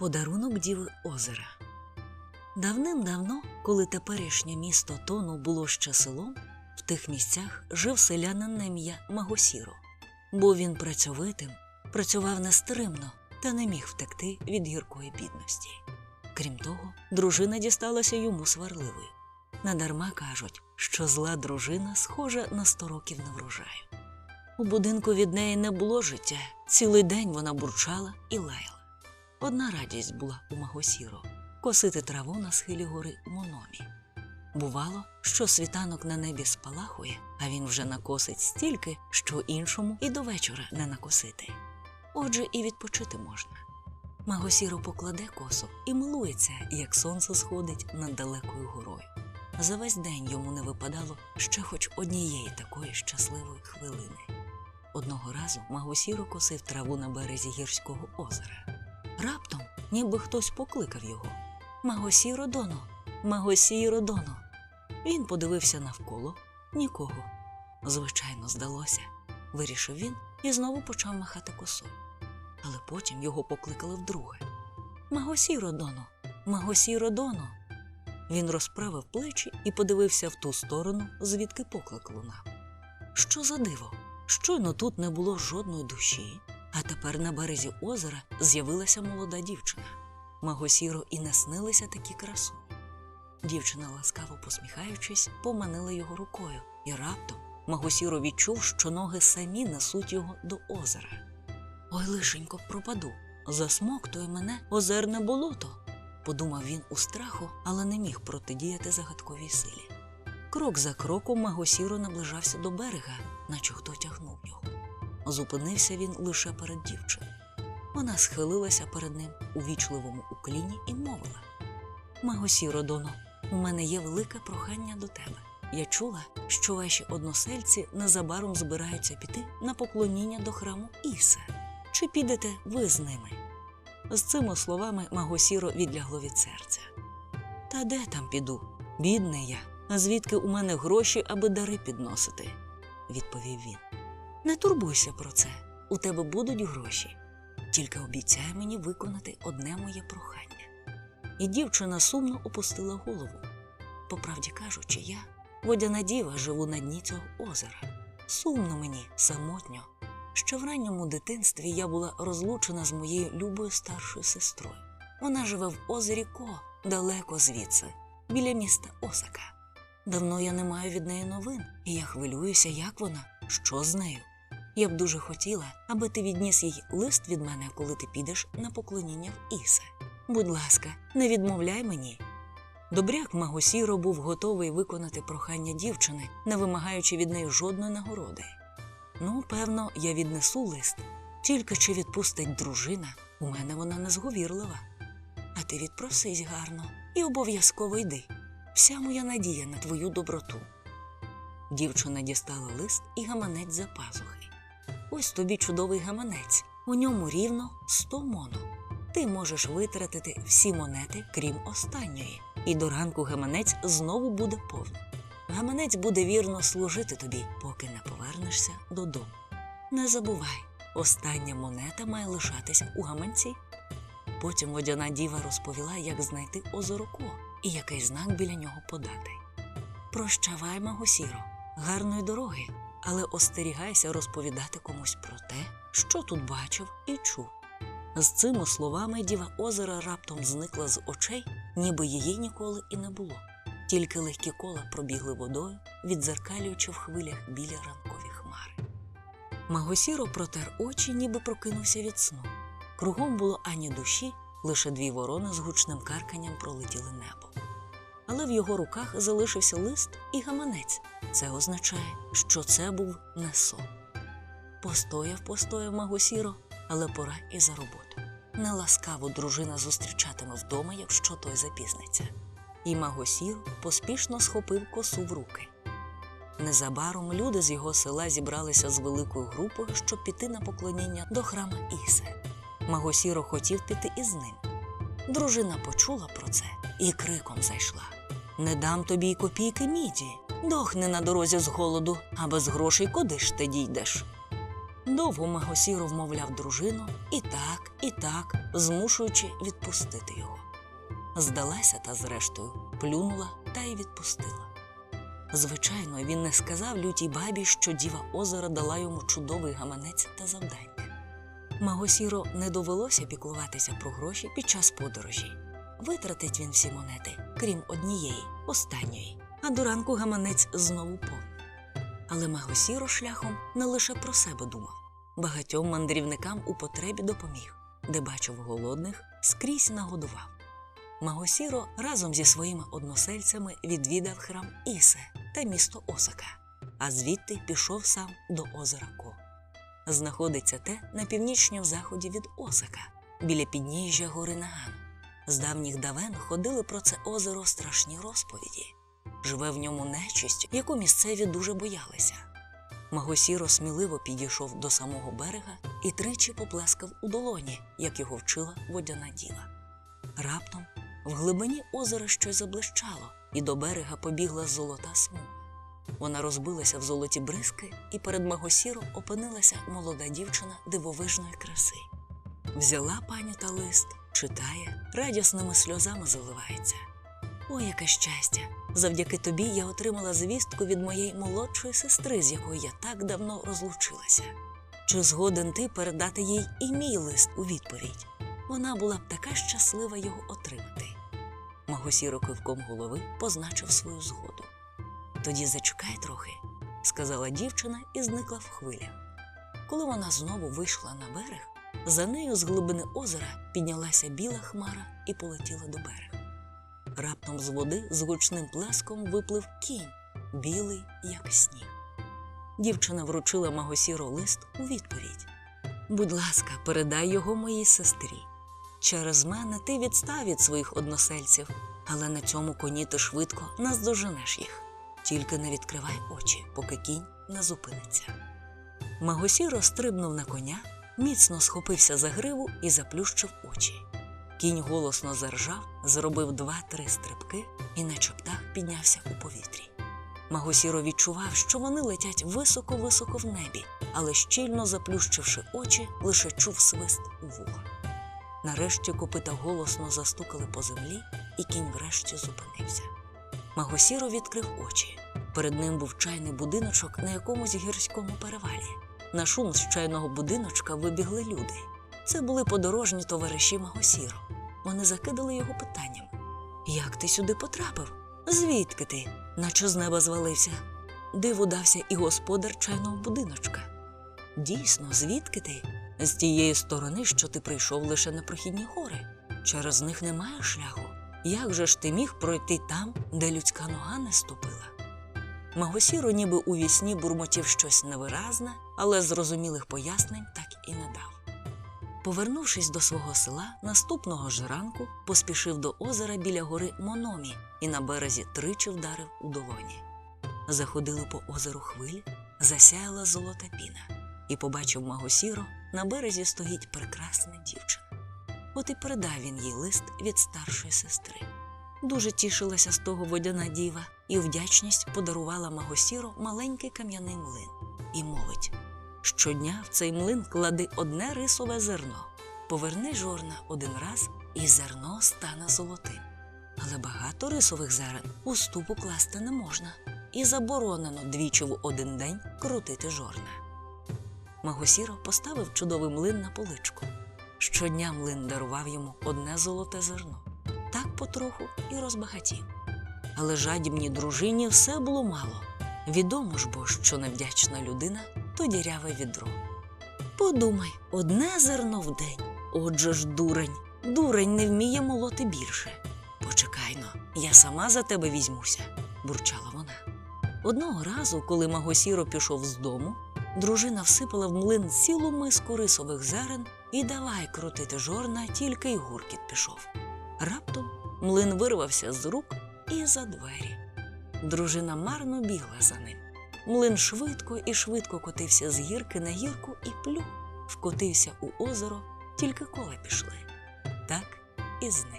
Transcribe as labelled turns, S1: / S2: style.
S1: Подарунок Діви озера. Давним-давно, коли теперішнє місто Тону було ще селом, в тих місцях жив селянин на ім'я Магосіро. Був він працьовитим, працював нестримно та не міг втекти від гіркої бідності. Крім того, дружина дісталася йому сварливою. Надарма кажуть, що зла дружина схожа на сто років неврожаю. У будинку від неї не було життя, цілий день вона бурчала і лаяла. Одна радість була у Магосіро косити траву на схилі гори Мономі. Бувало, що світанок на небі спалахує, а він вже накосить стільки, що іншому і до вечора не накосити. Отже, і відпочити можна. Магосіро покладе косу і милується, як сонце сходить над далекою горою. За весь день йому не випадало ще хоч однієї такої щасливої хвилини. Одного разу Магосіро косив траву на березі гірського озера. Раптом, ніби хтось покликав його. Магосіро доно, Магосіро доно. Він подивився навколо нікого. Звичайно, здалося, вирішив він і знову почав махати косою. Але потім його покликали вдруге. Магосіро доно, Магосіро доно. Він розправив плечі і подивився в ту сторону, звідки поклик лунав. Що за диво? Щойно тут не було жодної душі, а тепер на березі озера з'явилася молода дівчина. Магосіро і не снилися такі красуні. Дівчина, ласкаво посміхаючись, поманила його рукою, і раптом Магосіро відчув, що ноги самі несуть його до озера. Ой, лишенько, пропаду, засмоктує мене озерне болото, подумав він у страху, але не міг протидіяти загадковій силі. Крок за кроком Магосіро наближався до берега, наче хто тягнув його. Зупинився він лише перед дівчиною. Вона схилилася перед ним у вічливому укліні і мовила: Магосіро Доно, у мене є велике прохання до тебе. Я чула, що ваші односельці незабаром збираються піти на поклоніння до храму Іса. Чи підете ви з ними? З цими словами Магосіро відлягло від серця. Та де там піду? Бідний я. А звідки у мене гроші, аби дари підносити? відповів він. Не турбуйся про це. У тебе будуть гроші. Тільки обіцяй мені виконати одне моє прохання. І дівчина сумно опустила голову. По правді кажучи, я, водяна діва, живу на дні цього озера. Сумно мені, самотньо, що в ранньому дитинстві я була розлучена з моєю любою старшою сестрою. Вона живе в озері Ко, далеко звідси, біля міста Осака. Давно я не маю від неї новин, і я хвилююся, як вона, що з нею. Я б дуже хотіла, аби ти відніс їй лист від мене, коли ти підеш на поклоніння в Ісе. Будь ласка, не відмовляй мені. Добряк Магосіро був готовий виконати прохання дівчини, не вимагаючи від неї жодної нагороди. Ну, певно, я віднесу лист, тільки чи відпустить дружина, у мене вона незговірлива. А ти відпросись гарно і обов'язково йди. Вся моя надія на твою доброту. Дівчина дістала лист і гаманець за пазухи. Ось тобі чудовий гаманець. У ньому рівно 100 моно. Ти можеш витратити всі монети, крім останньої, і до ранку гаманець знову буде повний. Гаманець буде вірно служити тобі, поки не повернешся додому. Не забувай, остання монета має лишатися у гаманці. Потім водяна діва розповіла, як знайти озеро Ко і який знак біля нього подати. Прощавай, Магосіро, гарної дороги, але остерігайся розповідати комусь про те, що тут бачив і чув. З цими словами діва озера раптом зникла з очей, ніби її ніколи і не було. Тільки легкі кола пробігли водою, відзеркалюючи в хвилях біля ранкові хмари. Магосіро протер очі, ніби прокинувся від сну. Кругом було ані душі, лише дві ворони з гучним карканням пролетіли небо. Але в його руках залишився лист і гаманець. Це означає, що це був не сон. Постояв, постояв Магосіро, але пора і за роботу. Неласкаво дружина зустрічатиме вдома, якщо той запізниться. І Магосір поспішно схопив косу в руки. Незабаром люди з його села зібралися з великою групою, щоб піти на поклоніння до храма Ісе. Магосіро хотів піти із ним. Дружина почула про це і криком зайшла: Не дам тобі й копійки міді. Дохни на дорозі з голоду, а без грошей куди ж ти дійдеш? Довго Магосіро вмовляв дружину і так, і так, змушуючи відпустити його. Здалася та, зрештою, плюнула та й відпустила. Звичайно, він не сказав лютій бабі, що діва озера дала йому чудовий гаманець та завдання. Магосіро не довелося піклуватися про гроші під час подорожі. Витратить він всі монети, крім однієї, останньої, а до ранку гаманець знову повний. Але Магосіро шляхом не лише про себе думав. Багатьом мандрівникам у потребі допоміг, де бачив голодних, скрізь нагодував. Магосіро разом зі своїми односельцями відвідав храм Ісе та місто Осака, а звідти пішов сам до озера Ко. Знаходиться те на північному заході від Осака, біля підніжжя гори Наган. З давніх давен ходили про це озеро страшні розповіді. Живе в ньому нечисть, яку місцеві дуже боялися. Магосіро сміливо підійшов до самого берега і тричі поплескав у долоні, як його вчила водяна діва. Раптом в глибині озера щось заблищало, і до берега побігла золота смуга. Вона розбилася в золоті бризки, і перед Магосіро опинилася молода дівчина дивовижної краси. Взяла пані та лист, читає, радісними сльозами заливається. О, яке щастя! Завдяки тобі я отримала звістку від моєї молодшої сестри, з якою я так давно розлучилася. Чи згоден ти передати їй і мій лист у відповідь? Вона була б така щаслива його отримати. Магосіро кивком голови позначив свою згоду. Тоді зачекай трохи, сказала дівчина і зникла в хвилях. Коли вона знову вийшла на берег, за нею з глибини озера піднялася біла хмара і полетіла до берега. Раптом з води з гучним плеском виплив кінь, білий, як сніг. Дівчина вручила Магосіро лист у відповідь. Будь ласка, передай його моїй сестрі. Через мене ти відстав від своїх односельців, але на цьому коні ти швидко наздоженеш їх. Тільки не відкривай очі, поки кінь не зупиниться. Магосіро стрибнув на коня, міцно схопився за гриву і заплющив очі. Кінь голосно заржав, зробив два-три стрибки і на чоптах піднявся у повітрі. Магосіро відчував, що вони летять високо-високо в небі, але щільно заплющивши очі, лише чув свист у вуха. Нарешті копита голосно застукали по землі, і кінь врешті зупинився. Магосіро відкрив очі. Перед ним був чайний будиночок на якомусь гірському перевалі. На шум з чайного будиночка вибігли люди. Це були подорожні товариші Магосіро. Вони закидали його питанням: Як ти сюди потрапив? Звідки ти? Наче з неба звалився. Диву дався і господар чайного будиночка. Дійсно, звідки ти? З тієї сторони, що ти прийшов лише на прохідні гори. Через них немає шляху. Як же ж ти міг пройти там, де людська нога не ступила? Магосіро ніби у вісні бурмотів щось невиразне, але зрозумілих пояснень так і не дав. Повернувшись до свого села, наступного ж ранку поспішив до озера біля гори Мономі і на березі тричі вдарив у долоні. Заходили по озеру хвилі, засяяла золота піна, і побачив Магосіро, на березі стоїть прекрасна дівчина. От і передав він їй лист від старшої сестри. Дуже тішилася з того водяна діва і вдячність подарувала Магосіро маленький кам'яний млин і мовить: щодня в цей млин клади одне рисове зерно, поверни жорна один раз, і зерно стане золотим. Але багато рисових зерен у ступу класти не можна, і заборонено двічі в один день крутити жорна. Магосіро поставив чудовий млин на поличку. Щодня млин дарував йому одне золоте зерно, так потроху і розбагатів. Але жадібній дружині все було мало. Відомо ж бо, що невдячна людина то діряве відро. Подумай, одне зерно в день. Отже ж, дурень, дурень не вміє молоти більше. Почекай но, я сама за тебе візьмуся, бурчала вона. Одного разу, коли Магосіро пішов з дому, дружина всипала в млин цілу миску рисових зерен і давай крутити жорна, тільки й гуркіт пішов. Раптом млин вирвався з рук і за двері. Дружина марно бігла за ним. Млин швидко і швидко котився з гірки на гірку і плю, вкотився у озеро, тільки кола пішли. Так і зник.